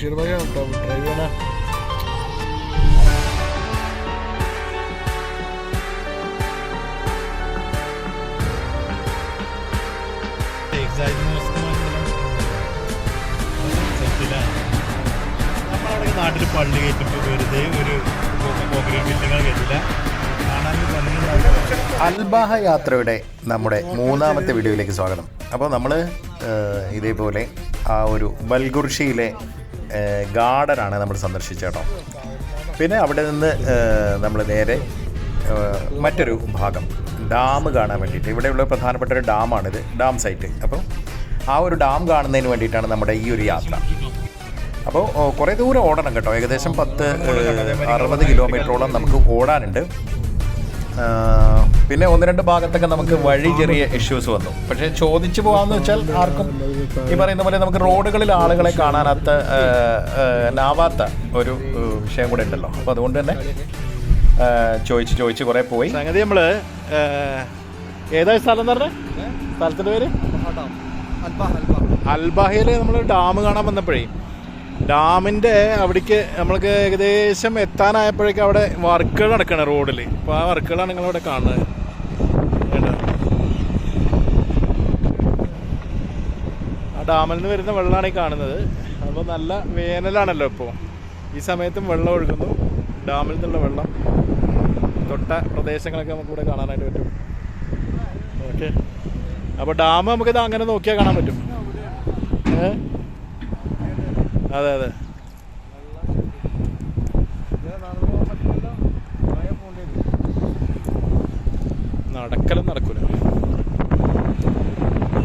Basheer Bhai drive ചെയ്യണ. നമ്മളവിടെ നാട്ടിൽ പള്ളി കയറ്റുമ്പോൾ വെറുതെ ഒരു കോൺക്രീറ്റ് ബിൽഡിങ്ങൾ കയറ്റില്ല. അൽബാഹ യാത്രയുടെ നമ്മുടെ മൂന്നാമത്തെ വീഡിയോയിലേക്ക് സ്വാഗതം. അപ്പോൾ നമ്മൾ ഇതേപോലെ ആ ഒരു ബൽഗുർഷിയിലെ ഗാർഡനാണ് നമ്മൾ സന്ദർശിച്ചേട്ടോ പിന്നെ അവിടെ നിന്ന് നമ്മൾ നേരെ മറ്റൊരു ഭാഗം ഡാം കാണാൻ വേണ്ടിയിട്ട്. ഇവിടെയുള്ള പ്രധാനപ്പെട്ട ഒരു ഡാമാണിത് ഡാം സൈറ്റ്. അപ്പോൾ ആ ഒരു ഡാം കാണുന്നതിന് വേണ്ടിയിട്ടാണ് നമ്മുടെ ഈ ഒരു യാത്ര. അപ്പോൾ കുറേ ദൂരം ഓടണം കേട്ടോ. ഏകദേശം പത്ത് അറുപത് കിലോമീറ്ററോളം നമുക്ക് ഓടാനുണ്ട്. പിന്നെ ഒന്ന് രണ്ട് ഭാഗത്തൊക്കെ നമുക്ക് വഴി ചെറിയ ഇഷ്യൂസ് വന്നു. പക്ഷേ ചോദിച്ചു പോകാമെന്ന് വെച്ചാൽ ആർക്കും ഈ പറയുന്ന പോലെ നമുക്ക് റോഡുകളിൽ ആളുകളെ കാണാനാത്ത ആ, ആ, നാവാത്ത ഒരു വിഷയം കൂടെ ഉണ്ടല്ലോ. അപ്പോൾ അതുകൊണ്ട് തന്നെ ചോദിച്ചു ചോദിച്ച് ചോദിച്ച് കുറേ പോയി. സംഗതി നമ്മൾ ഏതാ സ്ഥലം എന്ന് പറഞ്ഞേ? സ്ഥലത്തിന്റെ പേര്? അൽബാഹയിൽ നമ്മൾ ഡാം കാണാൻ വന്നപ്പോഴേ ഡാമിന്റെ അവിടേക്ക് നമ്മൾക്ക് ഏകദേശം എത്താനായപ്പോഴേക്കും അവിടെ വർക്കുകൾ നടക്കണം റോഡിൽ അപ്പോൾ ആ വർക്കുകളാണ് നിങ്ങളവിടെ കാണുന്നത്. ഡാമിൽ നിന്ന് വരുന്ന വെള്ളമാണ് ഈ കാണുന്നത്. അപ്പോൾ നല്ല വേനലാണല്ലോ ഇപ്പോൾ ഈ സമയത്തും വെള്ളം ഒഴുകുന്നു. ഡാമിൽ നിന്നുള്ള വെള്ളം തൊട്ട പ്രദേശങ്ങളൊക്കെ നമുക്ക് ഇവിടെ കാണാനായിട്ട് പറ്റും. ഓക്കെ. അപ്പോൾ ഡാം നമുക്കിത് അങ്ങനെ നോക്കിയാൽ കാണാൻ പറ്റും. ഏ? അതെ അതെ. നടക്കലും നടക്കൂല.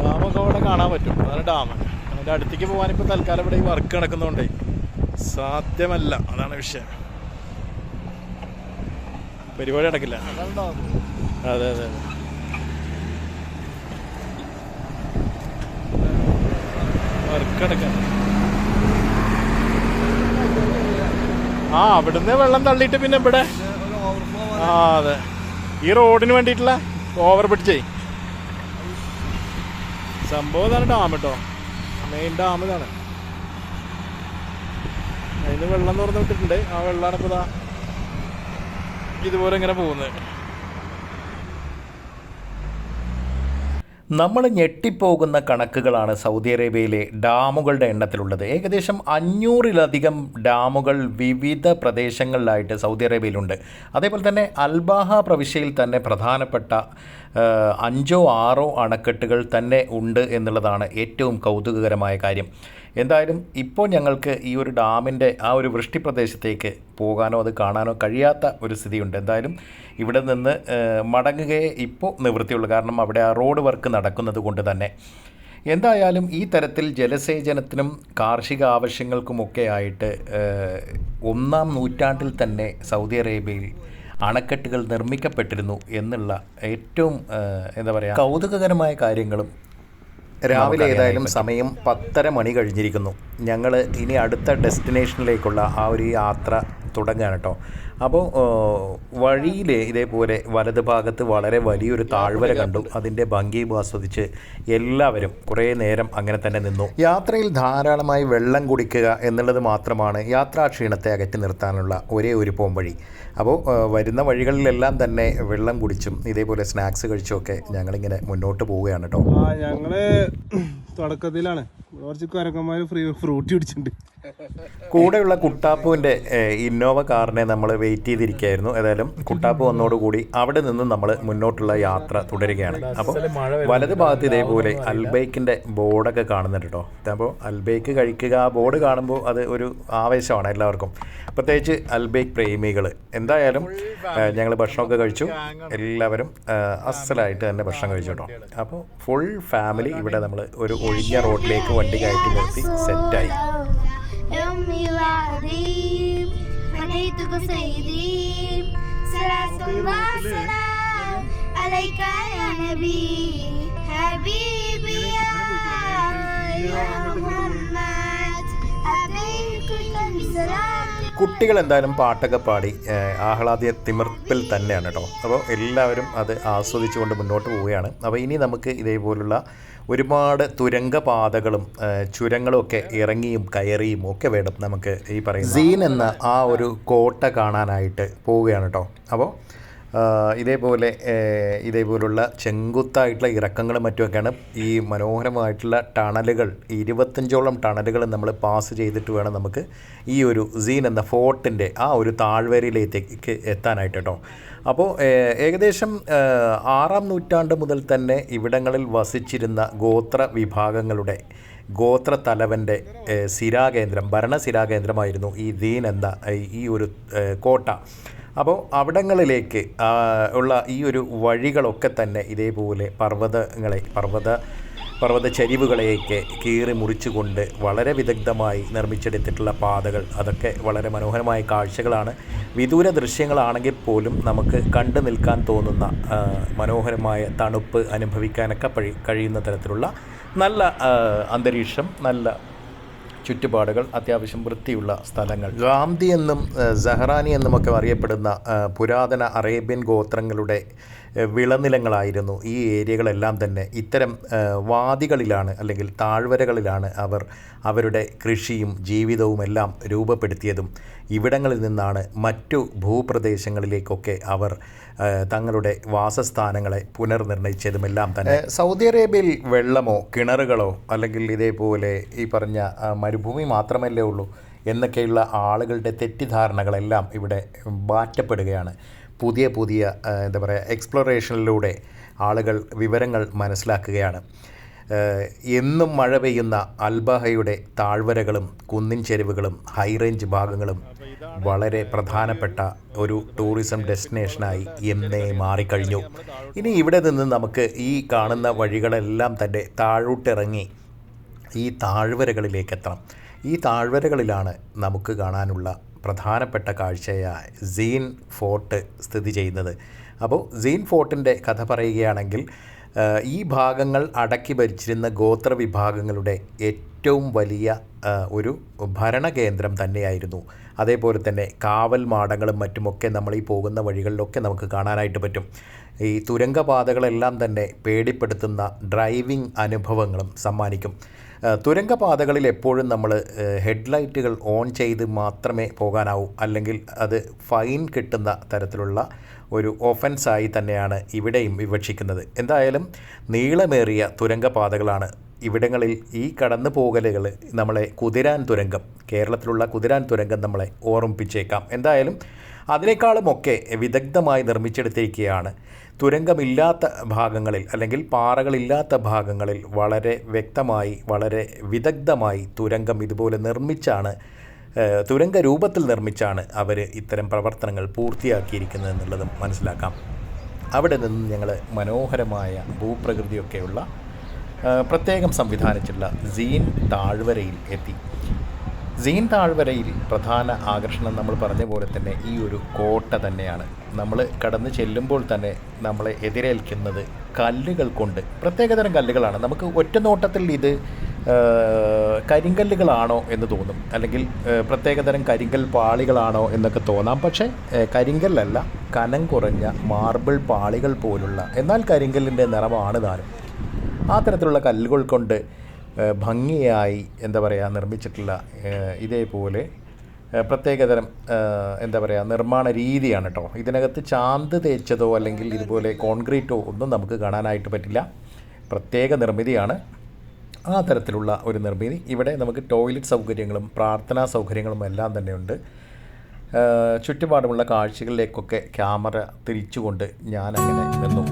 ഡാമൊക്കെ അവിടെ കാണാൻ പറ്റും. അതാണ് ഡാം. അതിന്റെ അടുത്തേക്ക് പോകാൻ ഇപ്പോൾ തൽക്കാലം ഇവിടെ ഈ വർക്ക് നടക്കുന്നതുകൊണ്ടേ സാധ്യമല്ല. അതാണ് വിഷയം. പരിപാടി നടക്കില്ല. അതെ അതെ അതെ. വർക്ക് നടക്കാൻ. ആ അവിടുന്ന് വെള്ളം തള്ളിയിട്ട് പിന്നെ ഇവിടെ. ആ അതെ. ഈ റോഡിന് വേണ്ടിയിട്ടുള്ള ഓവർ പിടിച്ചേ സംഭവം ഇതാണ് ഡാം കേട്ടോ. മെയിൻ ഡാം ഇതാണ്. അതിന് വെള്ളം തുറന്നു വിട്ടിട്ടുണ്ട്. ആ വെള്ളമാണ് ഇപ്പോൾ ഇതാ ഇതുപോലെ ഇങ്ങനെ പോകുന്നത്. നമ്മൾ ഞെട്ടിപ്പോകുന്ന കണക്കുകളാണ് സൗദി അറേബ്യയിലെ ഡാമുകളുടെ എണ്ണത്തിലുള്ളത്. ഏകദേശം അഞ്ഞൂറിലധികം ഡാമുകൾ വിവിധ പ്രദേശങ്ങളിലായിട്ട് സൗദി അറേബ്യയിലുണ്ട്. അതേപോലെ തന്നെ അൽബാഹ പ്രവിശ്യയിൽ തന്നെ പ്രധാനപ്പെട്ട അഞ്ചോ ആറോ അണക്കെട്ടുകൾ തന്നെ ഉണ്ട് എന്നുള്ളതാണ് ഏറ്റവും കൗതുകകരമായ കാര്യം. എന്തായാലും ഇപ്പോൾ ഞങ്ങൾക്ക് ഈ ഒരു ഡാമിന്റെ ആ ഒരു വൃഷ്ടി പ്രദേശത്തേക്ക് പോകാനോ അത് കാണാനോ കഴിയാത്ത ഒരു സ്ഥിതിയുണ്ട്. എന്തായാലും ഇവിടെ നിന്ന് മടങ്ങുകയെ ഇപ്പോൾ നിവൃത്തിയുള്ളൂ. കാരണം അവിടെ ആ റോഡ് വർക്ക് നടക്കുന്നത് കൊണ്ട് തന്നെ. എന്തായാലും ഈ തരത്തിൽ ജലസേചനത്തിനും കാർഷിക ആവശ്യങ്ങൾക്കുമൊക്കെ ആയിട്ട് ഒന്നാം നൂറ്റാണ്ടിൽ തന്നെ സൗദി അറേബ്യയിൽ അണക്കെട്ടുകൾ നിർമ്മിക്കപ്പെട്ടിരുന്നു എന്നുള്ള ഏറ്റവും എന്താ പറയുക കൗതുകകരമായ കാര്യങ്ങളും രാവിലെ ഏതായാലും സമയം പത്തര മണി കഴിഞ്ഞിരിക്കുന്നു. ഞങ്ങൾ ഇനി അടുത്ത ഡെസ്റ്റിനേഷനിലേക്കുള്ള ആ ഒരു യാത്ര തുടങ്ങുകയാണ് കേട്ടോ അപ്പോൾ വഴിയിൽ ഇതേപോലെ വലത് ഭാഗത്ത് വളരെ വലിയൊരു താഴ്വര കണ്ടു. അതിന്റെ ഭംഗിയും ആസ്വദിച്ച് എല്ലാവരും കുറേ നേരം അങ്ങനെ തന്നെ നിന്നു. യാത്രയിൽ ധാരാളമായി വെള്ളം കുടിക്കുക എന്നുള്ളത് മാത്രമാണ് യാത്രാക്ഷീണത്തെ അകറ്റി നിർത്താനുള്ള ഒരേ ഒരു പോംവഴി. അപ്പോൾ വരുന്ന വഴികളിലെല്ലാം തന്നെ വെള്ളം കുടിച്ചും ഇതേപോലെ സ്നാക്സ് കഴിച്ചുമൊക്കെ ഞങ്ങളിങ്ങനെ മുന്നോട്ട് പോവുകയാണ് കേട്ടോ ഞങ്ങൾ തുടക്കത്തിലാണ്. കുറച്ച് കരക്കന്മാര് ഫ്രീ ഫ്രൂട്ടി പിടിച്ചിട്ടുണ്ട്. കൂടെയുള്ള കുട്ടാപ്പുവിന്റെ ഇന്നോവ കാറിനെ നമ്മൾ വെയിറ്റ് ചെയ്തിരിക്കുകയായിരുന്നു ഏതായാലും കുട്ടാപ്പ് വന്നോടുകൂടി അവിടെ നിന്ന് നമ്മൾ മുന്നോട്ടുള്ള യാത്ര തുടരുകയാണ്. അപ്പോൾ വലത് ഭാഗത്ത് ഇതേപോലെ അൽബൈക്കിന്റെ ബോർഡൊക്കെ കാണുന്നുണ്ട് കേട്ടോ. അപ്പോൾ അൽബൈക്ക് കഴിക്കുക ആ ബോർഡ് കാണുമ്പോൾ അത് ഒരു ആവേശമാണ് എല്ലാവർക്കും. പ്രത്യേകിച്ച് അൽബൈക്ക് പ്രേമികൾ എന്തായാലും ഞങ്ങൾ ഭക്ഷണമൊക്കെ കഴിച്ചു. എല്ലാവരും അസലായിട്ട് തന്നെ ഭക്ഷണം കഴിച്ചു കേട്ടോ. അപ്പോൾ ഫുൾ ഫാമിലി ഇവിടെ നമ്മൾ ഒരു ഒഴിഞ്ഞ റോഡിലേക്ക് വണ്ടി കയറ്റി നിർത്തി സെറ്റായി. കുട്ടികൾ എന്തായാലും പാട്ടൊക്കെ പാടി ആഹ്ലാദിയ തിമിർപ്പിൽ തന്നെയാണ് കേട്ടോ അപ്പോൾ എല്ലാവരും അത് ആസ്വദിച്ചുകൊണ്ട് മുന്നോട്ട് പോവുകയാണ്. അപ്പോൾ ഇനി നമുക്ക് ഇതേപോലുള്ള ഒരുപാട് തുരങ്കപാതകളും ചുരങ്ങളും ഒക്കെ ഇറങ്ങിയും കയറിയും ഒക്കെ വേണം നമുക്ക് ഈ പറയുന്ന സീൻ എന്ന ആ ഒരു കോട്ട കാണാനായിട്ട് പോവുകയാണ് കേട്ടോ അപ്പോൾ ഇതേപോലെ ഇതേപോലുള്ള ചെങ്കുത്തായിട്ടുള്ള ഇറക്കങ്ങളും മറ്റുമൊക്കെയാണ് ഈ മനോഹരമായിട്ടുള്ള ടണലുകൾ ഇരുപത്തഞ്ചോളം ടണലുകൾ നമ്മൾ പാസ് ചെയ്തിട്ട് വേണം നമുക്ക് ഈ ഒരു സീൻ എന്ന ഫോർട്ടിന്റെ ആ ഒരു താഴ്വരയിലേക്ക് എത്താനായിട്ട്. കേട്ടോ അപ്പോൾ ഏകദേശം ആറാം നൂറ്റാണ്ട് മുതൽ തന്നെ ഇവിടങ്ങളിൽ വസിച്ചിരുന്ന ഗോത്ര വിഭാഗങ്ങളുടെ ഗോത്ര തലവന്റെ സിരാകേന്ദ്രം ഭരണസിരാകേന്ദ്രമായിരുന്നു ഈ ദീൻ എന്ന ഈ ഒരു കോട്ട. അപ്പോൾ അവിടങ്ങളിലേക്ക് ഉള്ള ഈ ഒരു വഴികളൊക്കെ തന്നെ ഇതേപോലെ പർവതങ്ങളെ പർവത പർവത ചരിവുകളെയൊക്കെ കീറി മുറിച്ചുകൊണ്ട് വളരെ വിദഗ്ധമായി നിർമ്മിച്ചെടുത്തിട്ടുള്ള പാതകൾ. അതൊക്കെ വളരെ മനോഹരമായ കാഴ്ചകളാണ്. വിദൂര ദൃശ്യങ്ങളാണെങ്കിൽ പോലും നമുക്ക് കണ്ടു നിൽക്കാൻ തോന്നുന്ന മനോഹരമായ തണുപ്പ് അനുഭവിക്കാനൊക്കെ കഴിയുന്ന തരത്തിലുള്ള നല്ല അന്തരീക്ഷം നല്ല ചുറ്റുപാടുകൾ അത്യാവശ്യം വൃത്തിയുള്ള സ്ഥലങ്ങൾ. ഗാന്ധി എന്നും സഹറാനി എന്നുമൊക്കെ അറിയപ്പെടുന്ന പുരാതന അറേബ്യൻ ഗോത്രങ്ങളുടെ വിളനിലങ്ങളായിരുന്നു ഈ ഏരിയകളെല്ലാം തന്നെ. ഇത്തരം വാദികളിലാണ് അല്ലെങ്കിൽ താഴ്വരകളിലാണ് അവർ അവരുടെ കൃഷിയും ജീവിതവും എല്ലാം രൂപപ്പെടുത്തിയതും. ഇവിടങ്ങളിൽ നിന്നാണ് മറ്റു ഭൂപ്രദേശങ്ങളിലേക്കൊക്കെ അവർ തങ്ങളുടെ വാസസ്ഥാനങ്ങളെ പുനർനിർണയിച്ചതുമെല്ലാം തന്നെ. സൗദി അറേബ്യയിൽ വെള്ളമോ കിണറുകളോ അല്ലെങ്കിൽ ഇതേപോലെ ഈ പറഞ്ഞ മരുഭൂമി മാത്രമല്ലേ ഉള്ളൂ എന്നൊക്കെയുള്ള ആളുകളുടെ തെറ്റിദ്ധാരണകളെല്ലാം ഇവിടെ മാറ്റപ്പെടുകയാണ്. പുതിയ പുതിയ എന്താ പറയുക എക്സ്പ്ലോറേഷനിലൂടെ ആളുകൾ വിവരങ്ങൾ മനസ്സിലാക്കുകയാണ്. എന്നും മഴ പെയ്യുന്ന അൽബഹയുടെ താഴ്വരകളും കുന്നിൻ ചെരുവുകളും ഹൈറേഞ്ച് ഭാഗങ്ങളും വളരെ പ്രധാനപ്പെട്ട ഒരു ടൂറിസം ഡെസ്റ്റിനേഷനായി എന്നേ മാറിക്കഴിഞ്ഞു. ഇനി ഇവിടെ നിന്ന് നമുക്ക് ഈ കാണുന്ന വഴികളെല്ലാം തന്നെ താഴോട്ടിറങ്ങി ഈ താഴ്വരകളിലേക്ക് എത്തണം ഈ താഴ്വരകളിലാണ് നമുക്ക് കാണാനുള്ള പ്രധാനപ്പെട്ട കാഴ്ചയായ സീൻ ഫോർട്ട് സ്ഥിതി ചെയ്യുന്നത്. അപ്പോൾ സീൻ ഫോർട്ടിന്റെ കഥ പറയുകയാണെങ്കിൽ ഈ ഭാഗങ്ങൾ അടക്കി ഭരിച്ചിരുന്ന ഗോത്ര വിഭാഗങ്ങളുടെ ഏറ്റവും വലിയ ഒരു ഭരണകേന്ദ്രം തന്നെയായിരുന്നു. അതേപോലെ തന്നെ കാവൽ മാടങ്ങളും മറ്റുമൊക്കെ നമ്മൾ ഈ പോകുന്ന വഴികളിലൊക്കെ നമുക്ക് കാണാനായിട്ട് പറ്റും. ഈ തുരങ്കപാതകളെല്ലാം തന്നെ പേടിപ്പെടുത്തുന്ന ഡ്രൈവിംഗ് അനുഭവങ്ങളും സമ്മാനിക്കും. തുരങ്കപാതകളിൽ എപ്പോഴും നമ്മൾ ഹെഡ്ലൈറ്റുകൾ ഓൺ ചെയ്ത് മാത്രമേ പോകാനാവൂ. അല്ലെങ്കിൽ അത് ഫൈൻ കിട്ടുന്ന തരത്തിലുള്ള ഒരു ഒഫൻസായി തന്നെയാണ് ഇവിടെയും വിവക്ഷിക്കുന്നത്. എന്തായാലും നീളമേറിയ തുരങ്കപാതകളാണ് ഇവിടങ്ങളിൽ ഈ കടന്നു പോകലുകൾ നമ്മളെ കുതിരാൻ തുരങ്കം കേരളത്തിലുള്ള കുതിരാൻ തുരങ്കം നമ്മളെ ഓർമ്മിപ്പിച്ചേക്കാം. എന്തായാലും അതിനേക്കാളുമൊക്കെ വിദഗ്ധമായി നിർമ്മിച്ചെടുത്തിരിക്കുകയാണ്. തുരങ്കമില്ലാത്ത ഭാഗങ്ങളിൽ അല്ലെങ്കിൽ പാറകളില്ലാത്ത ഭാഗങ്ങളിൽ വളരെ വ്യക്തമായി വളരെ വിദഗ്ധമായി തുരങ്കം ഇതുപോലെ നിർമ്മിച്ചാണ് തുരങ്ക രൂപത്തിൽ നിർമ്മിച്ചാണ് അവർ ഇത്തരം പ്രവർത്തനങ്ങൾ പൂർത്തിയാക്കിയിരിക്കുന്നത് എന്നുള്ളതും മനസ്സിലാക്കാം. അവിടെ നിന്ന് ഞങ്ങൾ മനോഹരമായ ഭൂപ്രകൃതിയൊക്കെയുള്ള പ്രത്യേകം സംവിധാനിച്ചുള്ള സീൻ താഴ്വരയിൽ എത്തി. സീൻ താഴ്വരയിൽ പ്രധാന ആകർഷണം നമ്മൾ പറഞ്ഞ പോലെ തന്നെ ഈ ഒരു കോട്ട തന്നെയാണ്. നമ്മൾ കടന്നു ചെല്ലുമ്പോൾ തന്നെ നമ്മളെ എതിരേൽക്കുന്നത് കല്ലുകൾ കൊണ്ട്. പ്രത്യേകതരം കല്ലുകളാണ്. നമുക്ക് ഒറ്റ നോട്ടത്തിൽ ഇത് കരിങ്കല്ലുകളാണോ എന്ന് തോന്നും. അല്ലെങ്കിൽ പ്രത്യേകതരം കരിങ്കൽ പാളികളാണോ എന്നൊക്കെ തോന്നാം. പക്ഷേ കരിങ്കല്ലല്ല കനം കുറഞ്ഞ മാർബിൾ പാളികൾ പോലുള്ള എന്നാൽ കരിങ്കല്ലിന്റെ നിറമാണ് താനും. ആ തരത്തിലുള്ള കല്ലുകൾ കൊണ്ട് ഭംഗിയായി എന്താ പറയുക നിർമ്മിച്ചിട്ടുള്ള ഇതേപോലെ പ്രത്യേകതരം എന്താ പറയുക നിർമ്മാണ രീതിയാണ് കേട്ടോ ഇതിനകത്ത് ചാന്ത് തേച്ചതോ അല്ലെങ്കിൽ ഇതുപോലെ കോൺക്രീറ്റോ ഒന്നും നമുക്ക് കാണാനായിട്ട് പറ്റില്ല. പ്രത്യേക നിർമ്മിതിയാണ്. ആ തരത്തിലുള്ള ഒരു നിർമ്മിതി. ഇവിടെ നമുക്ക് ടോയ്ലറ്റ് സൗകര്യങ്ങളും പ്രാർത്ഥനാ സൗകര്യങ്ങളും എല്ലാം തന്നെയുണ്ട് ചുറ്റുപാടുമുള്ള കാഴ്ചകളിലേക്കൊക്കെ ക്യാമറ തിരിച്ചുകൊണ്ട് ഞാൻ അങ്ങനെ നിന്നു.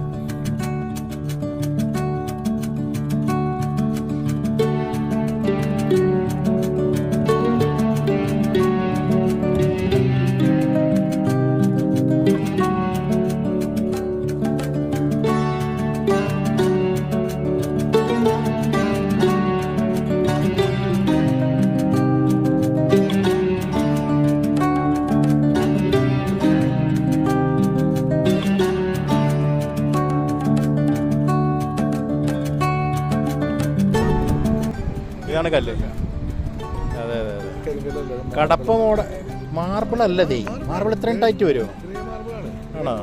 ഇതാണ് കല്ല് അതെ അതെ അതെ. കടപ്പ മോഡ മാർബിൾ അല്ലതേ മാർബിൾ ഇത്രയും ടൈറ്റ് വരുമോ ആണോ?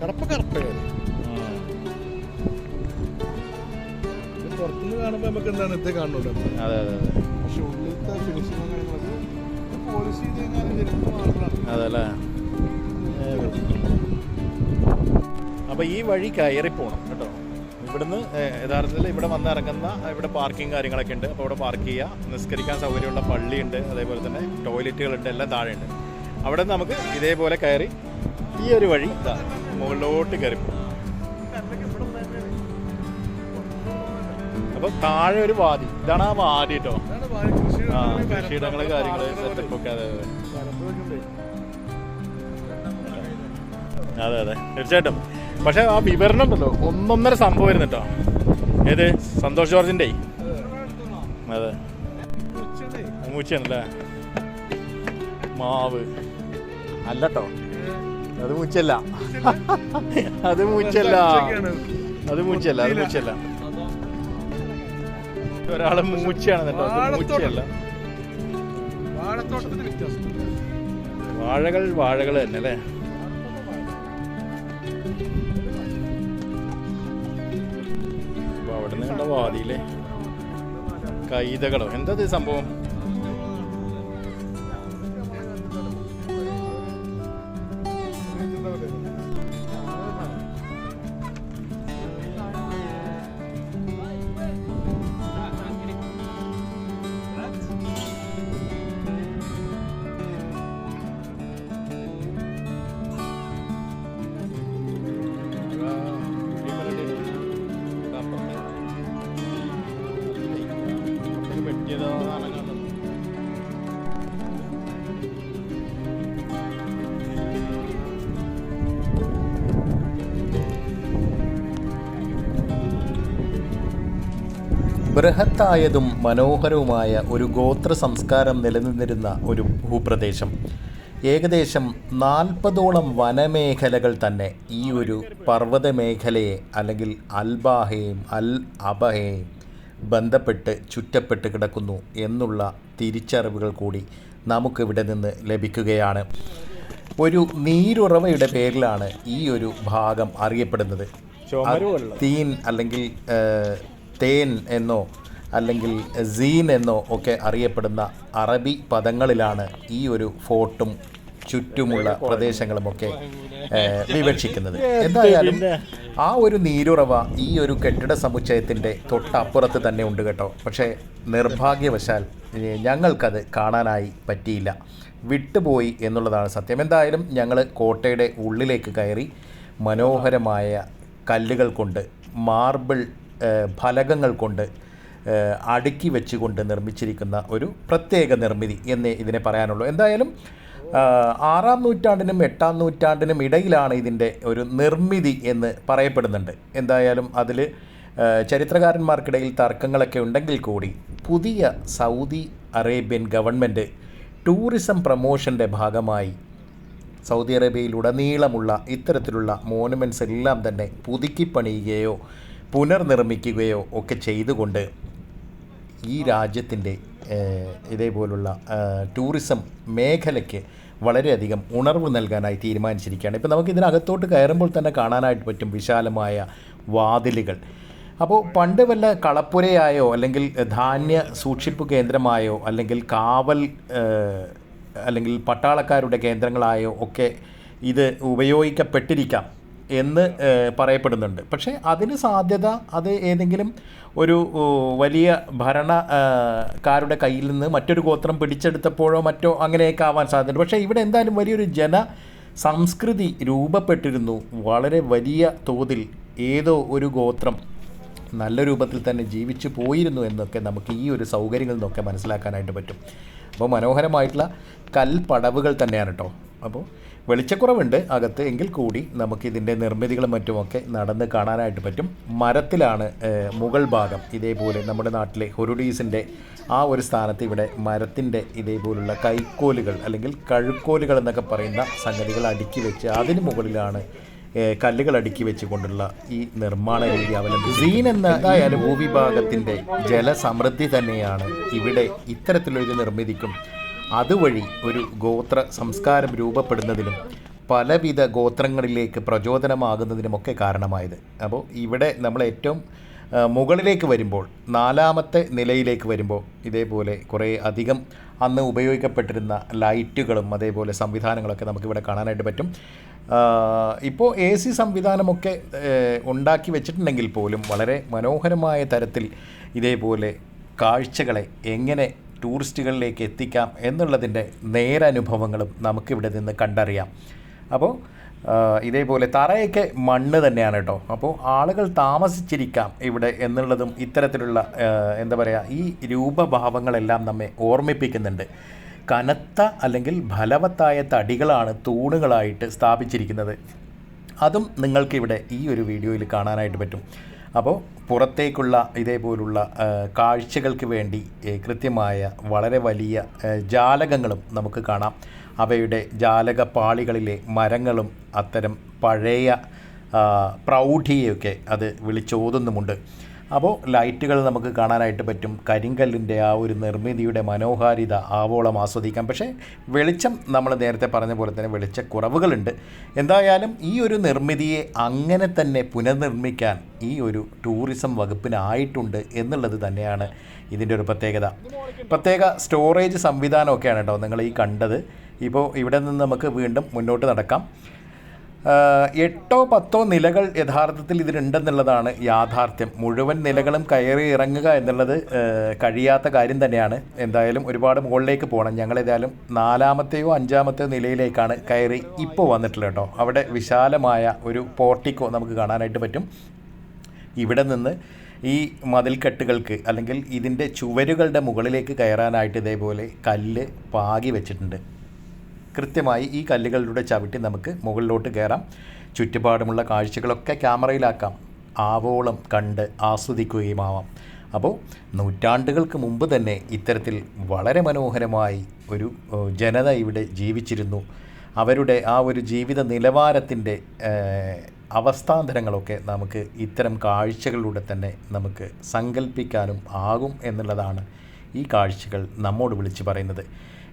കടപ്പ കറക്റ്റ് പുറത്തുനിന്ന് കാണുമ്പോൾ നമുക്ക് എന്താണ് കാണുന്നത് അതെ അതെ അതെ. പക്ഷെ ഉള്ളിലത്തെ ഫിനിഷിംഗ് കാര്യങ്ങളൊക്കെ പോളിഷ് ചെയ്ത് കഴിഞ്ഞാൽ ശരിക്കും മാർബിളാണ്. അതല്ലേ? അപ്പോൾ ഈ വഴി കയറി പോകണം കേട്ടോ. ഇവിടുന്ന് യഥാർത്ഥത്തിൽ ഇവിടെ വന്നിറങ്ങുന്ന ഇവിടെ പാർക്കിംഗ് കാര്യങ്ങളൊക്കെ ഉണ്ട്. അപ്പോൾ ഇവിടെ പാർക്ക് ചെയ്യുക നിസ്കരിക്കാൻ സൗകര്യമുള്ള പള്ളിയുണ്ട്. അതേപോലെ തന്നെ ടോയ്ലറ്റുകളുണ്ട്. എല്ലാം താഴെയുണ്ട്. അവിടെ നിന്ന് നമുക്ക് ഇതേപോലെ കയറി ഈ ഒരു വഴി മുകളിലോട്ട് കയറി അപ്പൊ അപ്പോൾ താഴെ ഒരു വാതി. ഇതാണ് ആ വാതി കേട്ടോ. ആ കൃഷിയിടങ്ങൾ കാര്യങ്ങൾ സെറ്റപ്പൊക്കെ അതെ. അതെ അതെ. തീർച്ചയായിട്ടും. പക്ഷെ ആ വിവരണം ഉണ്ടല്ലോ ഒന്നൊന്നര സംഭവം വരുന്നു കേട്ടോ ഏത്? സന്തോഷ് ജോർജിന്റെ അതെ. മൂച്ചയാണല്ലേ? മാവ്. അല്ലട്ടോ. അത് മൂച്ചല്ല അത് മൂച്ചല്ല അത് മൂച്ചല്ല അത് മൂച്ചല്ല ഒരാളെ മൂച്ചയാണ് കേട്ടോ മൂച്ചയല്ല. വാഴകൾ വാഴകൾ തന്നെ അല്ലേ വാതിയിലെ കൈതകളോ എന്താ ഇത് സംഭവം? ബൃഹത്തായതും മനോഹരവുമായ ഒരു ഗോത്ര സംസ്കാരം നിലനിന്നിരുന്ന ഒരു ഭൂപ്രദേശം. ഏകദേശം നാൽപ്പതോളം വനമേഖലകൾ തന്നെ ഈ ഒരു പർവത മേഖലയെ അല്ലെങ്കിൽ അൽബാഹയും അൽ അബഹയും ബന്ധപ്പെട്ട് ചുറ്റപ്പെട്ട് കിടക്കുന്നു എന്നുള്ള തിരിച്ചറിവുകൾ കൂടി നമുക്കിവിടെ നിന്ന് ലഭിക്കുകയാണ്. ഒരു നീരുറവയുടെ പേരിലാണ് ഈ ഒരു ഭാഗം അറിയപ്പെടുന്നത്. തീൻ അല്ലെങ്കിൽ തേൻ എന്നോ അല്ലെങ്കിൽ സീൻ എന്നോ ഒക്കെ അറിയപ്പെടുന്ന അറബി പദങ്ങളിലാണ് ഈ ഒരു ഫോർട്ടും ചുറ്റുമുള്ള പ്രദേശങ്ങളുമൊക്കെ വിവക്ഷിക്കുന്നത്. എന്തായാലും ആ ഒരു നീരുറവ ഈ ഒരു കെട്ടിട സമുച്ചയത്തിന്റെ തൊട്ടപ്പുറത്ത് തന്നെ ഉണ്ട് കേട്ടോ. പക്ഷേ നിർഭാഗ്യവശാൽ ഞങ്ങൾക്കത് കാണാനായി പറ്റിയില്ല. വിട്ടുപോയി എന്നുള്ളതാണ് സത്യം. എന്തായാലും ഞങ്ങൾ കോട്ടയുടെ ഉള്ളിലേക്ക് കയറി മനോഹരമായ കല്ലുകൾ കൊണ്ട് മാർബിൾ ഫലകങ്ങൾ കൊണ്ട് അടുക്കി വെച്ചുകൊണ്ട് നിർമ്മിച്ചിരിക്കുന്ന ഒരു പ്രത്യേക നിർമ്മിതി എന്നേ ഇതിനെ പറയാനുള്ളൂ. എന്തായാലും ആറാം നൂറ്റാണ്ടിനും എട്ടാം നൂറ്റാണ്ടിനും ഇടയിലാണ് ഇതിന്റെ ഒരു നിർമ്മിതി എന്ന് പറയപ്പെടുന്നുണ്ട്. എന്തായാലും അതിൽ ചരിത്രകാരന്മാർക്കിടയിൽ തർക്കങ്ങളൊക്കെ ഉണ്ടെങ്കിൽ കൂടി പുതിയ സൗദി അറേബ്യൻ ഗവൺമെന്റ് ടൂറിസം പ്രമോഷന്റെ ഭാഗമായി സൗദി അറേബ്യയിലുടനീളമുള്ള ഇത്തരത്തിലുള്ള മോണുമെന്റ്സ് എല്ലാം തന്നെ പുതുക്കി പണിയുകയോ പുനർനിർമ്മിക്കുകയോ ഒക്കെ ചെയ്തുകൊണ്ട് ഈ രാജ്യത്തിന്റെ ഇതേപോലുള്ള ടൂറിസം മേഖലയ്ക്ക് വളരെയധികം ഉണർവ് നൽകാനായി തീരുമാനിച്ചിരിക്കുകയാണ്. ഇപ്പോൾ നമുക്ക് ഇതിനകത്തോട്ട് കയറുമ്പോൾ തന്നെ കാണാനായിട്ട് പറ്റും വിശാലമായ വാതിലുകൾ. അപ്പോൾ പണ്ട് വല്ല കളപ്പുരയായോ അല്ലെങ്കിൽ ധാന്യ സൂക്ഷിപ്പ് കേന്ദ്രമായോ അല്ലെങ്കിൽ കാവൽ അല്ലെങ്കിൽ പട്ടാളക്കാരുടെ കേന്ദ്രങ്ങളായോ ഒക്കെ ഇത് ഉപയോഗിക്കപ്പെട്ടിരിക്കാം. എന്ന് പറയപ്പെടുന്നുണ്ട്. പക്ഷേ അതിന് സാധ്യത അത് ഏതെങ്കിലും ഒരു വലിയ ഭരണക്കാരുടെ കയ്യിൽ നിന്ന് മറ്റൊരു ഗോത്രം പിടിച്ചെടുത്തപ്പോഴോ മറ്റോ അങ്ങനെയൊക്കെ ആവാൻ സാധ്യതയുണ്ട്. പക്ഷേ ഇവിടെ എന്തായാലും വലിയൊരു ജന സംസ്കൃതി രൂപപ്പെട്ടിരുന്നു. വളരെ വലിയ തോതിൽ ഏതോ ഒരു ഗോത്രം നല്ല രൂപത്തിൽ തന്നെ ജീവിച്ചു പോയിരുന്നു എന്നൊക്കെ നമുക്ക് ഈ ഒരു സൗകര്യങ്ങളിൽ നിന്നൊക്കെ മനസ്സിലാക്കാനായിട്ട് പറ്റും. അപ്പോൾ മനോഹരമായിട്ടുള്ള കൽപ്പടവുകൾ തന്നെയാണ് കേട്ടോ. അപ്പോൾ വെളിച്ചക്കുറവുണ്ട് അകത്ത് എങ്കിൽ കൂടി നമുക്ക് ഇതിന്റെ നിർമ്മിതികളും മറ്റുമൊക്കെ നടന്ന് കാണാനായിട്ട് പറ്റും. മരത്തിലാണ് മുകൾ ഭാഗം ഇതേപോലെ നമ്മുടെ നാട്ടിലെ ഹൊരുഡീസിന്റെ ആ ഒരു സ്ഥാനത്ത് ഇവിടെ മരത്തിന്റെ ഇതേപോലുള്ള കൈക്കോലുകൾ അല്ലെങ്കിൽ കഴുക്കോലുകൾ എന്നൊക്കെ പറയുന്ന സംഗതികൾ അടുക്കി വെച്ച് അതിന് മുകളിലാണ് കല്ലുകൾ അടുക്കി വെച്ചുകൊണ്ടുള്ള ഈ നിർമ്മാണ രീതി അവലംബിച്ചു സീൻ എന്ന എന്തായാലും ഭൂവിഭാഗത്തിന്റെ ജലസമൃദ്ധി തന്നെയാണ് ഇവിടെ ഇത്തരത്തിലൊരു നിർമ്മിതിക്കും. അതുവഴി ഒരു ഗോത്ര സംസ്കാരം രൂപപ്പെടുന്നതിനും പലവിധ ഗോത്രങ്ങളിലേക്ക് പ്രചോദനമാകുന്നതിനുമൊക്കെ കാരണമായത്. അപ്പോൾ ഇവിടെ നമ്മൾ ഏറ്റവും മുകളിലേക്ക് വരുമ്പോൾ നാലാമത്തെ നിലയിലേക്ക് വരുമ്പോൾ ഇതേപോലെ കുറേ അധികം അന്ന് ഉപയോഗിക്കപ്പെട്ടിരുന്ന ലൈറ്റുകളും അതേപോലെ സംവിധാനങ്ങളൊക്കെ നമുക്കിവിടെ കാണാനായിട്ട് പറ്റും. ഇപ്പോൾ എ സി സംവിധാനമൊക്കെ ഉണ്ടാക്കി വെച്ചിട്ടുണ്ടെങ്കിൽ പോലും വളരെ മനോഹരമായ തരത്തിൽ ഇതേപോലെ കാഴ്ചകളെ എങ്ങനെ ടൂറിസ്റ്റുകളിലേക്ക് എത്തിക്കാം എന്നുള്ളതിന്റെ നേരനുഭവങ്ങളും നമുക്കിവിടെ നിന്ന് കണ്ടറിയാം. അപ്പോൾ ഇതേപോലെ തറയൊക്കെ മണ്ണ് തന്നെയാണ് കേട്ടോ. അപ്പോൾ ആളുകൾ താമസിച്ചിരിക്കാം ഇവിടെ എന്നുള്ളതും ഇത്തരത്തിലുള്ള എന്താ പറയുക ഈ രൂപഭാവങ്ങളെല്ലാം നമ്മെ ഓർമ്മിപ്പിക്കുന്നുണ്ട്. കനത്ത അല്ലെങ്കിൽ ഫലവത്തായ തടികളാണ് തൂണുകളായിട്ട് സ്ഥാപിച്ചിരിക്കുന്നത്. അതും നിങ്ങൾക്കിവിടെ ഈ ഒരു വീഡിയോയിൽ കാണാനായിട്ട് പറ്റും. അപ്പോൾ പുറത്തേക്കുള്ള ഇതേപോലുള്ള കാഴ്ചകൾക്ക് വേണ്ടി കൃത്യമായ വളരെ വലിയ ജാലകങ്ങളും നമുക്ക് കാണാം. അവയുടെ ജാലക പാളികളിലെ മരങ്ങളും അത്തരം പഴയ പ്രൗഢിയൊക്കെ അത് വിളിച്ചോതുന്നുമുണ്ട്. അപ്പോൾ ലൈറ്റുകൾ നമുക്ക് കാണാനായിട്ട് പറ്റും. കരിങ്കല്ലിന്റെ ആ ഒരു നിർമ്മിതിയുടെ മനോഹാരിത ആവോളം ആസ്വദിക്കാം. പക്ഷേ വെളിച്ചം നമ്മൾ നേരത്തെ പറഞ്ഞ പോലെ തന്നെ വെളിച്ചക്കുറവുകളുണ്ട്. എന്തായാലും ഈ ഒരു നിർമ്മിതിയെ അങ്ങനെ തന്നെ പുനർനിർമ്മിക്കാൻ ഈ ഒരു ടൂറിസം വകുപ്പിനായിട്ടുണ്ട് എന്നുള്ളത് തന്നെയാണ് ഇതിന്റെ ഒരു പ്രത്യേകത. പ്രത്യേക സ്റ്റോറേജ് സംവിധാനമൊക്കെയാണ് കേട്ടോ നിങ്ങൾ ഈ കണ്ടത്. ഇപ്പോൾ ഇവിടെ നിന്ന് നമുക്ക് വീണ്ടും മുന്നോട്ട് നടക്കാം. എട്ടോ പത്തോ നിലകൾ യഥാർത്ഥത്തിൽ ഇതിലുണ്ടെന്നുള്ളതാണ് യാഥാർത്ഥ്യം. മുഴുവൻ നിലകളും കയറി ഇറങ്ങുക എന്നുള്ളത് കഴിയാത്ത കാര്യം തന്നെയാണ്. എന്തായാലും ഒരുപാട് മുകളിലേക്ക് പോകണം. ഞങ്ങൾ ഏതായാലും നാലാമത്തെയോ അഞ്ചാമത്തെയോ നിലയിലേക്കാണ് കയറി ഇപ്പോൾ വന്നിട്ടുള്ളത് കേട്ടോ. അവിടെ വിശാലമായ ഒരു പോർട്ടിക്കോ നമുക്ക് കാണാനായിട്ട് പറ്റും. ഇവിടെ നിന്ന് ഈ മതിൽക്കെട്ടുകൾക്ക് അല്ലെങ്കിൽ ഇതിന്റെ ചുവരുകളുടെ മുകളിലേക്ക് കയറാനായിട്ട് ഇതേപോലെ കല്ല് പാകി വെച്ചിട്ടുണ്ട്. കൃത്യമായി ഈ കല്ലുകളിലൂടെ ചവിട്ടി നമുക്ക് മുകളിലോട്ട് കയറാം. ചുറ്റുപാടുമുള്ള കാഴ്ചകളൊക്കെ ക്യാമറയിലാക്കാം. ആവോളം കണ്ട് ആസ്വദിക്കുകയുമാവാം. അപ്പോൾ നൂറ്റാണ്ടുകൾക്ക് മുമ്പ് തന്നെ ഇത്തരത്തിൽ വളരെ മനോഹരമായി ഒരു ജനത ഇവിടെ ജീവിച്ചിരുന്നു. അവരുടെ ആ ഒരു ജീവിത നിലവാരത്തിന്റെ അവസ്ഥാന്തരങ്ങളൊക്കെ നമുക്ക് ഇത്തരം കാഴ്ചകളിലൂടെ തന്നെ നമുക്ക് സങ്കല്പിക്കാനും ആകും എന്നുള്ളതാണ് ഈ കാഴ്ചകൾ നമ്മോട് വിളിച്ചു പറയുന്നത്.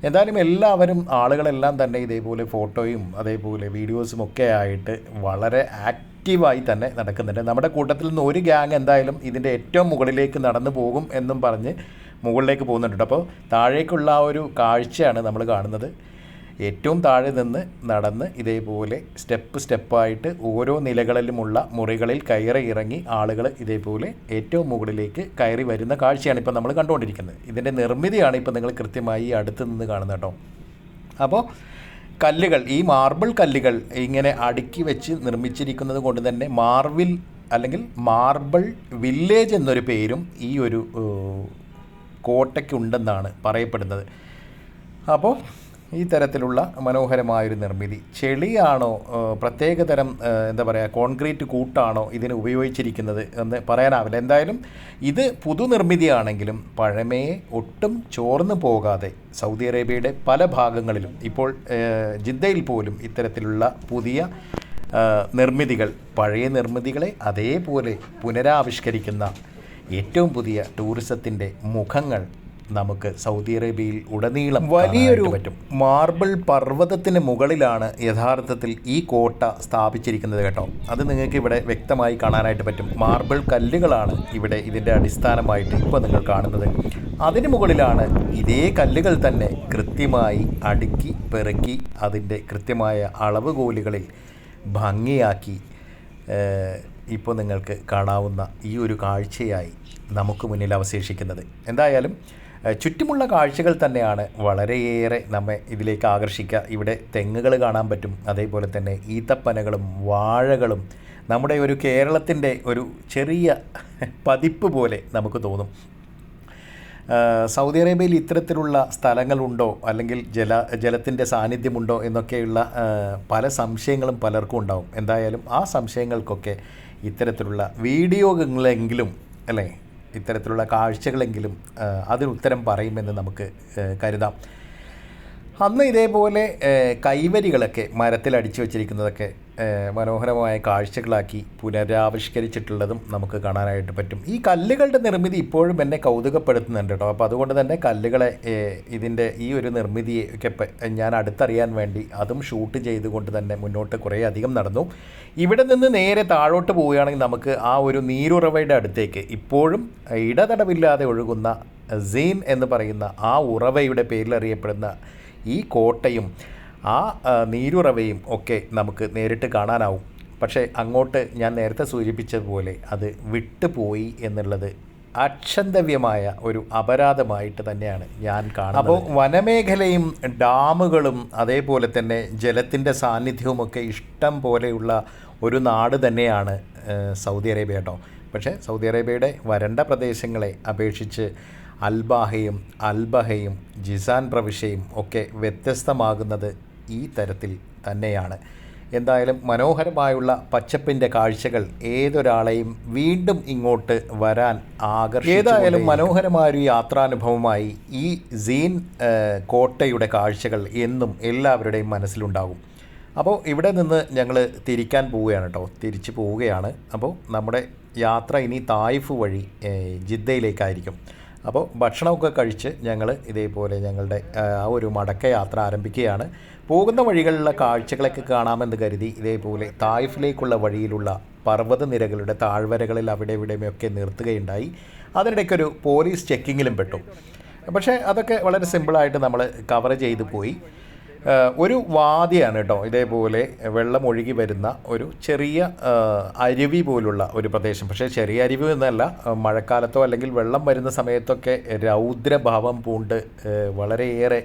എന്തായാലും എല്ലാവരും ആളുകളെല്ലാം തന്നെ ഇതേപോലെ ഫോട്ടോയും അതേപോലെ വീഡിയോസും ഒക്കെ ആയിട്ട് വളരെ ആക്റ്റീവായി തന്നെ നടക്കുന്നുണ്ട്. നമ്മുടെ കൂട്ടത്തിൽ നിന്ന് ഒരു ഗ്യാങ് എന്തായാലും ഇതിന്റെ ഏറ്റവും മുകളിലേക്ക് നടന്നു പോകും എന്നും പറഞ്ഞ് മുകളിലേക്ക് പോകുന്നുണ്ട്. അപ്പോൾ താഴേക്കുള്ള ആ ഒരു കാഴ്ചയാണ് നമ്മൾ കാണുന്നത്. ഏറ്റവും താഴെ നിന്ന് നടന്ന് ഇതേപോലെ സ്റ്റെപ്പ് സ്റ്റെപ്പായിട്ട് ഓരോ നിലകളിലുമുള്ള മുറികളിൽ കയറി ഇറങ്ങി ആളുകൾ ഇതേപോലെ ഏറ്റവും മുകളിലേക്ക് കയറി വരുന്ന കാഴ്ചയാണ് ഇപ്പോൾ നമ്മൾ കണ്ടുകൊണ്ടിരിക്കുന്നത്. ഇതിന്റെ നിർമ്മിതിയാണ് ഇപ്പോൾ നിങ്ങൾ കൃത്യമായി അടുത്ത് നിന്ന് കാണുന്നത് കേട്ടോ. അപ്പോൾ കല്ലുകൾ ഈ മാർബിൾ കല്ലുകൾ ഇങ്ങനെ അടുക്കി വെച്ച് നിർമ്മിച്ചിരിക്കുന്നത് കൊണ്ട് തന്നെ മാർവിൽ അല്ലെങ്കിൽ മാർബിൾ വില്ലേജ് എന്നൊരു പേരും ഈ ഒരു കോട്ടയ്ക്കുണ്ടെന്നാണ് പറയപ്പെടുന്നത്. അപ്പോൾ ഈ തരത്തിലുള്ള മനോഹരമായൊരു നിർമ്മിതി. ചെളിയാണോ പ്രത്യേക പ്രത്യേകതരം എന്താ പറയുക കോൺക്രീറ്റ് കൂട്ടാണോ ഇതിന് ഉപയോഗിച്ചിരിക്കുന്നത് എന്ന് പറയാനാവില്ല. എന്തായാലും ഇത് പുതുനിർമ്മിതിയാണെങ്കിലും പഴമയെ ഒട്ടും ചോർന്നു പോകാതെ സൗദി അറേബ്യയുടെ പല ഭാഗങ്ങളിലും ഇപ്പോൾ ജിദ്ദയിൽ പോലും ഇത്തരത്തിലുള്ള പുതിയ നിർമ്മിതികൾ പഴയ നിർമ്മിതികളെ അതേപോലെ പുനരാവിഷ്കരിക്കുന്ന ഏറ്റവും പുതിയ ടൂറിസത്തിന്റെ മുഖങ്ങൾ നമുക്ക് സൗദി അറേബ്യയിൽ ഉടനീളം വലിയൊരു പറ്റും. മാർബിൾ പർവതത്തിന് മുകളിലാണ് യഥാർത്ഥത്തിൽ ഈ കോട്ട സ്ഥാപിച്ചിരിക്കുന്നത് കേട്ടോ. അത് നിങ്ങൾക്ക് ഇവിടെ വ്യക്തമായി കാണാനായിട്ട് പറ്റും. മാർബിൾ കല്ലുകളാണ് ഇവിടെ ഇതിന്റെ അടിസ്ഥാനമായിട്ട് ഇപ്പോൾ നിങ്ങൾ കാണുന്നത്. അതിന് മുകളിലാണ് ഇതേ കല്ലുകൾ തന്നെ കൃത്യമായി അടുക്കി പെറുക്കി അതിന്റെ കൃത്യമായ അളവുകോലുകളിൽ ഭംഗിയാക്കി ഇപ്പോൾ നിങ്ങൾക്ക് കാണാവുന്ന ഈ ഒരു കാഴ്ചയായി നമുക്ക് മുന്നിൽ അവശേഷിക്കുന്നത്. എന്തായാലും ചുറ്റുമുള്ള കാഴ്ചകൾ തന്നെയാണ് വളരെയേറെ നമ്മെ ഇതിലേക്ക് ആകർഷിക്കുക. ഇവിടെ തെങ്ങുകൾ കാണാൻ പറ്റും. അതേപോലെ തന്നെ ഈത്തപ്പനകളും വാഴകളും. നമ്മുടെ ഒരു കേരളത്തിന്റെ ഒരു ചെറിയ പതിപ്പ് പോലെ നമുക്ക് തോന്നും. സൗദി അറേബ്യയിൽ ഇത്തരത്തിലുള്ള സ്ഥലങ്ങളുണ്ടോ? അല്ലെങ്കിൽ ജല ജലത്തിന്റെ സാന്നിധ്യമുണ്ടോ? എന്നൊക്കെയുള്ള പല സംശയങ്ങളും പലർക്കും ഉണ്ടാവും. എന്തായാലും ആ സംശയങ്ങൾക്കൊക്കെ ഇത്തരത്തിലുള്ള വീഡിയോകളെങ്കിലും അല്ലേ ഇത്തരത്തിലുള്ള കാഴ്ചകളെങ്കിലും അതിന് ഉത്തരം പറയുമെന്ന് നമുക്ക് കരുതാം. അന്ന് ഇതേപോലെ കൈവരികളൊക്കെ മരത്തിൽ അടിച്ചു വച്ചിരിക്കുന്നതൊക്കെ മനോഹരമായ കാഴ്ചകളാക്കി പുനരാവിഷ്കരിച്ചിട്ടുള്ളതും നമുക്ക് കാണാനായിട്ട് പറ്റും. ഈ കല്ലുകളുടെ നിർമ്മിതി ഇപ്പോഴും എന്നെ കൗതുകപ്പെടുത്തുന്നുണ്ട് കേട്ടോ. അപ്പോൾ അതുകൊണ്ട് തന്നെ കല്ലുകളെ ഇതിന്റെ ഈ ഒരു നിർമ്മിതിയെ ഒക്കെ ഞാൻ അടുത്തറിയാൻ വേണ്ടി അതും ഷൂട്ട് ചെയ്തുകൊണ്ട് തന്നെ മുന്നോട്ട് കുറേ അധികം നടന്നു. ഇവിടെ നിന്ന് നേരെ താഴോട്ട് പോവുകയാണെങ്കിൽ നമുക്ക് ആ ഒരു നീരുറവയുടെ അടുത്തേക്ക് ഇപ്പോഴും ഇടതടവില്ലാതെ ഒഴുകുന്ന സീൻ എന്ന് പറയുന്ന ആ ഉറവയുടെ പേരിൽ അറിയപ്പെടുന്ന ഈ കോട്ടയും ആ നീരുറവയും ഒക്കെ നമുക്ക് നേരിട്ട് കാണാനാവും. പക്ഷേ അങ്ങോട്ട് ഞാൻ നേരത്തെ സൂചിപ്പിച്ചതുപോലെ അത് വിട്ടുപോയി എന്നുള്ളത് അക്ഷന്തവ്യമായ ഒരു അപരാധമായിട്ട് തന്നെയാണ് ഞാൻ കാണുന്നത്. അപ്പോൾ വനമേഖലയും ഡാമുകളും അതേപോലെ തന്നെ ജലത്തിന്റെ സാന്നിധ്യവുമൊക്കെ ഇഷ്ടം പോലെയുള്ള ഒരു നാട് തന്നെയാണ് സൗദി അറേബ്യ കേട്ടോ. പക്ഷേ സൗദി അറേബ്യയുടെ വരണ്ട പ്രദേശങ്ങളെ അപേക്ഷിച്ച് അൽബാഹയും അൽബഹയും ജിസാൻ പ്രവിശ്യയും ഒക്കെ വ്യത്യസ്തമാകുന്നത് ഈ തരത്തിൽ തന്നെയാണ്. എന്തായാലും മനോഹരമായുള്ള പച്ചപ്പിന്റെ കാഴ്ചകൾ ഏതൊരാളെയും വീണ്ടും ഇങ്ങോട്ട് വരാൻ ആകർഷിക്കും ഏതായാലും മനോഹരമായൊരു യാത്രാനുഭവമായി ഈ സീൻ കോട്ടയുടെ കാഴ്ചകൾ എന്നും എല്ലാവരുടെയും മനസ്സിലുണ്ടാകും. അപ്പോൾ ഇവിടെ നിന്ന് ഞങ്ങൾ തിരിക്കാൻ പോവുകയാണ് കേട്ടോ. തിരിച്ചു പോവുകയാണ്. അപ്പോൾ നമ്മുടെ യാത്ര ഇനി തായിഫ് വഴി ജിദ്ദയിലേക്കായിരിക്കും. അപ്പോൾ ഭക്ഷണമൊക്കെ കഴിച്ച് ഞങ്ങൾ ഇതേപോലെ ഞങ്ങളുടെ ആ, ഒരു മടക്ക യാത്ര ആരംഭിക്കുകയാണ്. പോകുന്ന വഴികളിലുള്ള കാഴ്ചകളൊക്കെ കാണാമെന്ന് കരുതി ഇതേപോലെ തായിഫിലേക്കുള്ള വഴിയിലുള്ള പർവത നിരകളുടെ താഴ്വരകളിൽ അവിടെ ഇവിടെയുമൊക്കെ നിർത്തുകയുണ്ടായി. അതിനിടയ്ക്കൊരു പോലീസ് ചെക്കിങ്ങിലും പെട്ടു. പക്ഷേ അതൊക്കെ വളരെ സിമ്പിളായിട്ട് നമ്മൾ കവർ ചെയ്തു പോയി. ഒരു വാദിയാണ് കേട്ടോ ഇതേപോലെ വെള്ളം ഒഴുകി വരുന്ന ഒരു ചെറിയ അരുവി പോലുള്ള ഒരു പ്രദേശം. പക്ഷേ ചെറിയ അരുവി എന്നല്ല മഴക്കാലത്തോ അല്ലെങ്കിൽ വെള്ളം വരുന്ന സമയത്തൊക്കെ രൗദ്രഭാവം പൂണ്ട് വളരെയേറെ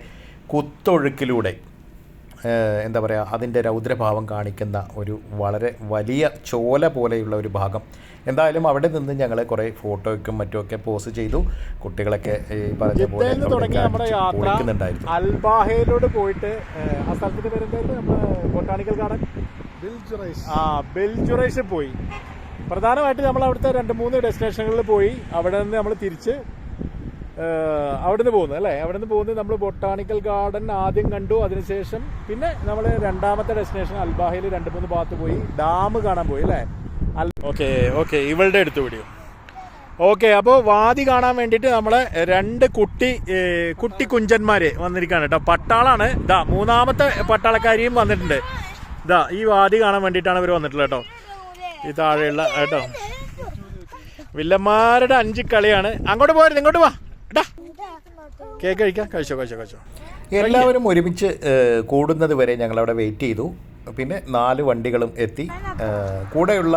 കുത്തൊഴുക്കിലൂടെ എന്താ പറയുക അതിന്റെ രൗദ്രഭാവം കാണിക്കുന്ന ഒരു വളരെ വലിയ ചോല പോലെയുള്ള ഒരു ഭാഗം. എന്തായാലും അവിടെ നിന്ന് ഞങ്ങൾ കുറേ ഫോട്ടോയ്ക്കും മറ്റുമൊക്കെ പോസ്റ്റ് ചെയ്തു. കുട്ടികളൊക്കെ ഈ പറഞ്ഞ പോലെ കുളിക്കുന്നുണ്ടായിരുന്നു അൽബാഹയിലോട്ട് പോയിട്ട് ആ സ്ഥലത്തിന്റെ പേരെന്തായിരുന്നു? Botanical garden? ആ പോയി. പ്രധാനമായിട്ട് നമ്മൾ അവിടുത്തെ രണ്ട് മൂന്ന് ഡെസ്റ്റിനേഷനുകളിൽ പോയി. അവിടെ നിന്ന് നമ്മൾ തിരിച്ച് ഏഹ്, പോകുന്നത് അല്ലേ? അവിടുന്ന് പോകുന്നത് നമ്മൾ ബൊട്ടാണിക്കൽ ഗാർഡൻ ആദ്യം കണ്ടു. അതിനുശേഷം പിന്നെ നമ്മൾ രണ്ടാമത്തെ ഡെസ്റ്റിനേഷൻ അൽബാഹയിൽ രണ്ട് മൂന്ന് ഭാഗത്ത് പോയി ഡാം കാണാൻ പോയി അല്ലേ? ഓക്കെ ഓക്കെ ഇവളുടെ അടുത്ത് വീഡിയോ ഓക്കെ അപ്പോൾ വാതി കാണാൻ വേണ്ടിയിട്ട് നമ്മൾ രണ്ട് കുട്ടി കുട്ടി കുഞ്ചന്മാര് വന്നിരിക്കുകയാണ് കേട്ടോ. പട്ടാളാണ്. ഇതാ മൂന്നാമത്തെ പട്ടാളക്കാരിയും വന്നിട്ടുണ്ട്. ഇതാ ഈ വാതി കാണാൻ വേണ്ടിയിട്ടാണ് ഇവർ വന്നിട്ടുള്ളത് കേട്ടോ. ഈ താഴെയുള്ള കേട്ടോ. വില്ലന്മാരുടെ അഞ്ച് കളിയാണ്. അങ്ങോട്ട് പോരുത് ഇങ്ങോട്ട് വാ. കേക്ക് കഴിക്കാം. കഴിച്ചോ കഴിച്ചോ കഴിച്ചോ. എല്ലാവരും ഒരുമിച്ച് കൂടുന്നത് വരെ ഞങ്ങൾ അവിടെ വെയിറ്റ് ചെയ്തു. പിന്നെ നാല് വണ്ടികളും എത്തി. കൂടെയുള്ള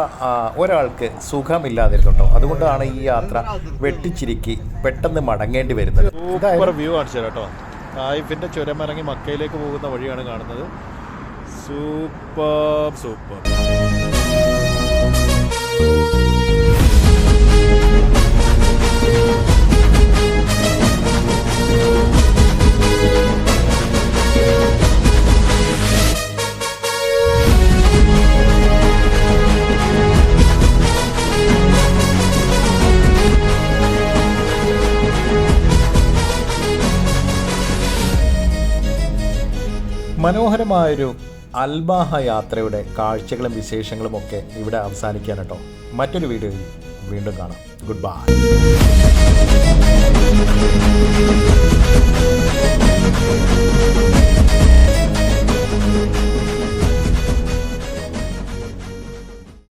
ഒരാൾക്ക് സുഖമില്ലാതിരുന്നു കേട്ടോ അതുകൊണ്ടാണ് ഈ യാത്ര വെട്ടിച്ചിരിക്കി പെട്ടെന്ന് മടങ്ങേണ്ടി വരുന്നത്. സൂപ്പർ വ്യൂ കാണിച്ചു തരാം കേട്ടോ. തായിഫിന്റെ ചുരമിറങ്ങി മക്കയിലേക്ക് പോകുന്ന വഴിയാണ് കാണുന്നത്. സൂപ്പർ സൂപ്പർ മനോഹരമായൊരു അൽബാഹ യാത്രയുടെ കാഴ്ചകളും വിശേഷങ്ങളും ഒക്കെ ഇവിടെ അവസാനിക്കാൻ കേട്ടോ. മറ്റൊരു വീഡിയോയിൽ വീണ്ടും കാണാം. Good bye